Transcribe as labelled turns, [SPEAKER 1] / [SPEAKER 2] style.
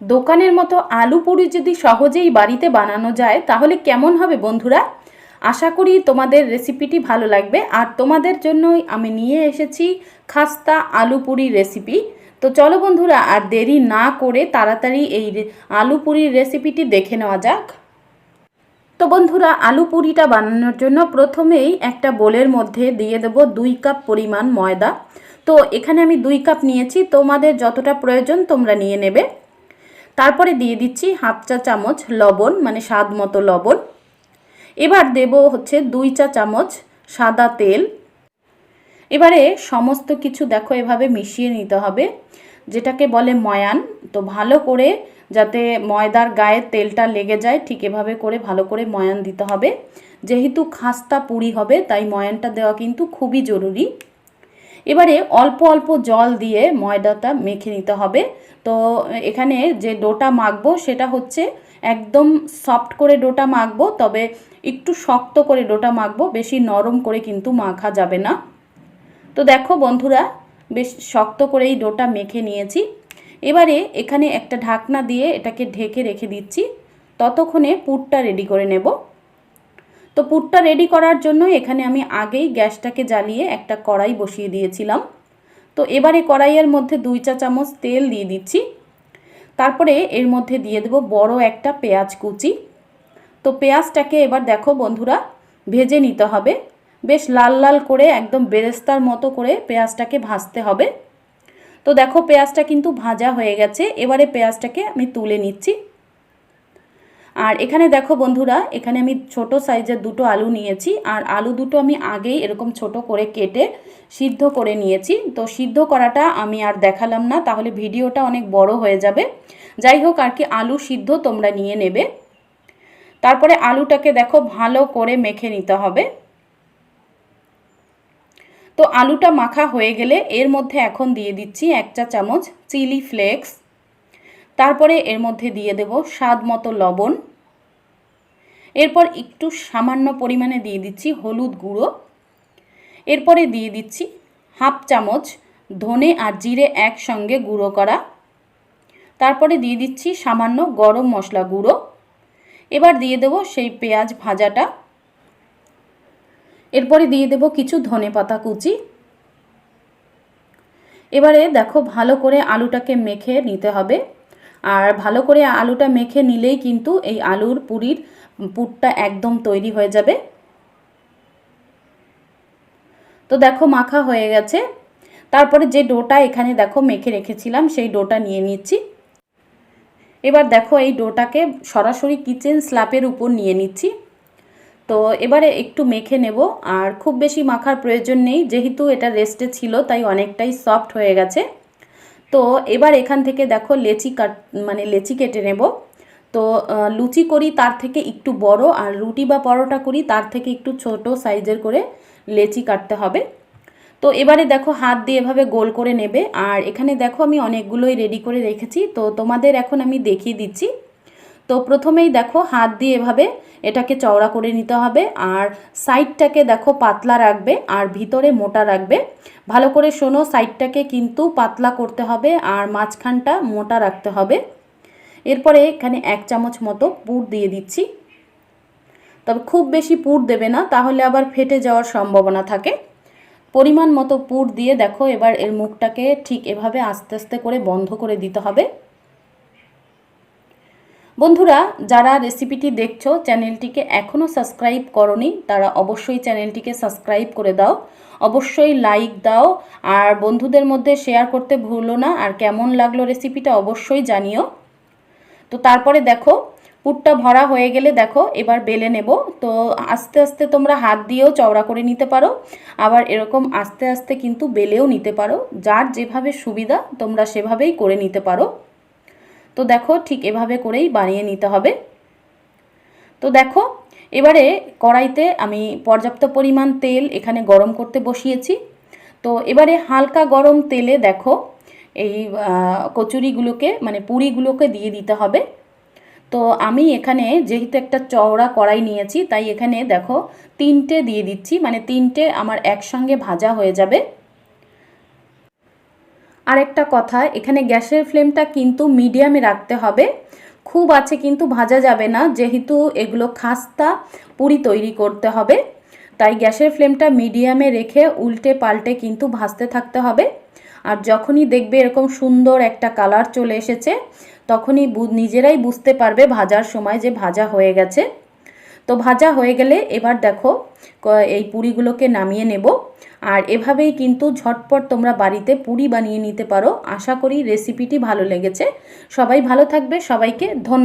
[SPEAKER 1] দোকানের মতো আলু পুরি যদি সহজেই বাড়িতে বানানো যায়, তাহলে কেমন হবে বন্ধুরা? আশা করি তোমাদের রেসিপিটি ভালো লাগবে। আর তোমাদের জন্যই আমি নিয়ে এসেছি খাস্তা আলু পুরি রেসিপি তো চলো বন্ধুরা, আর দেরি না করে তাড়াতাড়ি এই আলু পুরির রেসিপিটি দেখে নেওয়া যাক। তো বন্ধুরা, আলু পুরিটা বানানোর জন্য প্রথমেই একটা বোলের মধ্যে দিয়ে দেব দুই কাপ পরিমাণ ময়দা। তো এখানে আমি দুই কাপ নিয়েছি। তোমাদের যতটা প্রয়োজন তোমরা নিয়ে নেবে। তারপরে দিয়ে দিচ্ছি হাফ চা চামচ লবণ মানে স্বাদ মতো লবণ। এবার দেব হচ্ছে দুই চা চামচ সাদা তেল। এবারে সমস্ত কিছু দেখো এভাবে মিশিয়ে নিতে হবে, যেটাকে বলে ময়ান। তো ভালো করে যাতে ময়দার গায়ে তেলটা লেগে যায়, ঠিক এভাবে করে ভালো করে ময়ান দিতে হবে। যেহেতু খাস্তা পুরি হবে, তাই ময়ানটা দেওয়া কিন্তু খুবই জরুরি। এবারে অল্প অল্প জল দিয়ে ময়দাটা মেখে নিতে হবে। তো এখানে যে ডোটা মাখবো সেটা হচ্ছে একদম সফট করে ডোটা মাখবো, তবে একটু শক্ত করে ডোটা মাখবো, বেশি নরম করে কিন্তু মাখা যাবে না। তো দেখো বন্ধুরা, বেশ শক্ত করেই ডোটা মেখে নিয়েছি। এবারে এখানে একটা ঢাকনা দিয়ে এটাকে ঢেকে রেখে দিচ্ছি। ততক্ষণে পুরটা রেডি করে নেব। তো পুরটা রেডি করার জন্য এখানে আমি আগেই গ্যাসটাকে জ্বালিয়ে একটা কড়াই বসিয়ে দিয়েছিলাম। তো এবারে কড়াইয়ের মধ্যে দুই চা চামচ তেল দিয়ে দিচ্ছি। তারপরে এর মধ্যে দিয়ে দেবো বড় একটা পেঁয়াজ কুচি। তো পেঁয়াজটাকে এবার দেখো বন্ধুরা, ভেজে নিতে হবে। বেশ লাল লাল করে একদম বেরেস্তার মতো করে পেঁয়াজটাকে ভাজতে হবে। তো দেখো পেঁয়াজটা কিন্তু ভাজা হয়ে গেছে। এবারে পেঁয়াজটাকে আমি তুলে নিচ্ছি। আর এখানে দেখো বন্ধুরা, এখানে আমি ছোট সাইজের দুটো আলু নিয়েছি, আর আলু দুটো আমি আগেই এরকম ছোট করে কেটে সিদ্ধ করে নিয়েছি। তো সিদ্ধ করাটা আমি আর দেখালাম না, তাহলে ভিডিওটা অনেক বড় হয়ে যাবে। যাই হোক, আর কি আলু সিদ্ধ তোমরা নিয়ে নেবে। তারপরে আলুটাকে দেখো ভালো করে মেখে নিতে হবে। তো আলুটা মাখা হয়ে গেলে এর মধ্যে এখন দিয়ে দিচ্ছি এক চা চামচ চিলি ফ্লেক্স। তারপরে এর মধ্যে দিয়ে দেব স্বাদ মতো লবণ। এরপর একটু সামান্য পরিমাণে দিয়ে দিচ্ছি হলুদ গুঁড়ো। এরপরে দিয়ে দিচ্ছি হাফ চামচ ধনে আর জিরে একসঙ্গে গুঁড়ো করা। তারপরে দিয়ে দিচ্ছি সামান্য গরম মশলা গুঁড়ো। এবার দিয়ে দেব সেই পেঁয়াজ ভাজাটা। এরপরে দিয়ে দেব কিছু ধনে পাতা কুচি। এবারে দেখো ভালো করে আলুটাকে মেখে নিতে হবে। আর ভালো করে আলুটা মেখে নিলেই কিন্তু এই আলুর পুরির পুরটা একদম তৈরি হয়ে যাবে। তো দেখো মাখা হয়ে গেছে। তারপরে যে ডোটা এখানে দেখো মেখে রেখেছিলাম, সেই ডোটা নিয়ে নিচ্ছি। এবার দেখো এই ডোটাকে সরাসরি কিচেন স্ল্যাপের উপর নিয়ে নিচ্ছি। তো এবারে একটু মেখে নেব, আর খুব বেশি মাখার প্রয়োজন নেই, যেহেতু এটা রেস্টে ছিল, তাই অনেকটাই সফট হয়ে গেছে। তো এবার এখান থেকে দেখো লেচি কাট মানে লেচি কেটে নেব। তো লুচি করি তার থেকে একটু বড় আর রুটি বা পরোটা করি তার থেকে একটু ছোট সাইজের করে লেচি কাটতে হবে। তো, এবারে দেখো হাত দিয়ে এভাবে গোল করে নেবে আর এখানে দেখো আমি অনেকগুলোই রেডি করে রেখেছি। তো, তোমাদের এখন আমি দেখিয়ে দিচ্ছি। তো, প্রথমেই দেখো হাত দিয়ে এভাবে এটাকে চওড়া করে নিতে হবে আর সাইডটাকে দেখো পাতলা রাখবে আর ভিতরে মোটা রাখবে। ভালো করে শোনো, সাইডটাকে কিন্তু পাতলা করতে হবে আর মাঝখানটা মোটা রাখতে হবে। এরপরে এখানে এক চামচ মতো পুর দিয়ে দিচ্ছি। তবে খুব বেশি পুর দেবে না, তাহলে আবার ফেটে যাওয়ার সম্ভাবনা থাকে। পরিমাণ মতো পুর দিয়ে দেখো, এবার এর মুখটাকে ঠিক এভাবে আস্তে আস্তে করে বন্ধ করে দিতে হবে। বন্ধুরা, যারা রেসিপিটি দেখছ, চ্যানেলটিকে এখনও সাবস্ক্রাইব করনি, তারা অবশ্যই চ্যানেলটিকে সাবস্ক্রাইব করে দাও। অবশ্যই লাইক দাও, আর বন্ধুদের মধ্যে শেয়ার করতে ভুলো না, আর কেমন লাগল রেসিপিটা অবশ্যই জানিও। তো তারপরে দেখো পুরটা ভরা হয়ে গেলে দেখো, এবার বেলে নেব। তো আস্তে আস্তে তোমরা হাত দিয়েও চওড়া করে নিতে পারো। আবার এরকম আস্তে আস্তে কিন্তু বেলেও নিতে পারো। যার যেভাবে সুবিধা, তোমরা সেভাবেই করে নিতে পারো। তো দেখো, ঠিক এভাবে করেই বানিয়ে নিতে হবে। তো দেখো, এবারে কড়াইতে আমি পর্যাপ্ত পরিমাণ তেল এখানে গরম করতে বসিয়েছি। তো এবারে হালকা গরম তেলে দেখো এই কচুরিগুলোকে মানে পুরিগুলোকে দিয়ে দিতে হবে। তো আমি এখানে যেহেতু একটা চওড়া কড়াই নিয়েছি, তাই এখানে দেখো তিনটে দিয়ে দিচ্ছি মানে তিনটে আমার একসঙ্গে ভাজা হয়ে যাবে। আরেকটা কথা, এখানে গ্যাসের ফ্লেমটা কিন্তু মিডিয়ামে রাখতে হবে। খুব আছে কিন্তু ভাজা যাবে না, যেহেতু এগুলো খাস্তা পুরি তৈরি করতে হবে। তাই গ্যাসের ফ্লেমটা মিডিয়ামে রেখে উল্টে পাল্টে কিন্তু ভাজতে থাকতে হবে। আর যখনই দেখবে এরকম সুন্দর একটা কালার চলে এসেছে, তখনই নিজেরাই বুঝতে পারবে ভাজার সময় যে ভাজা হয়ে গেছে। তো ভাজা হয়ে গেলে এবার দেখো এই পুরিগুলোকে নামিয়ে নেব। আর এভাবেই কিন্তু ঝটপট তোমরা বাড়িতে পুরি বানিয়ে নিতে পারো। আশা করি রেসিপিটি ভালো লেগেছে। সবাই ভালো থাকবে। সবাইকে ধন্যবাদ।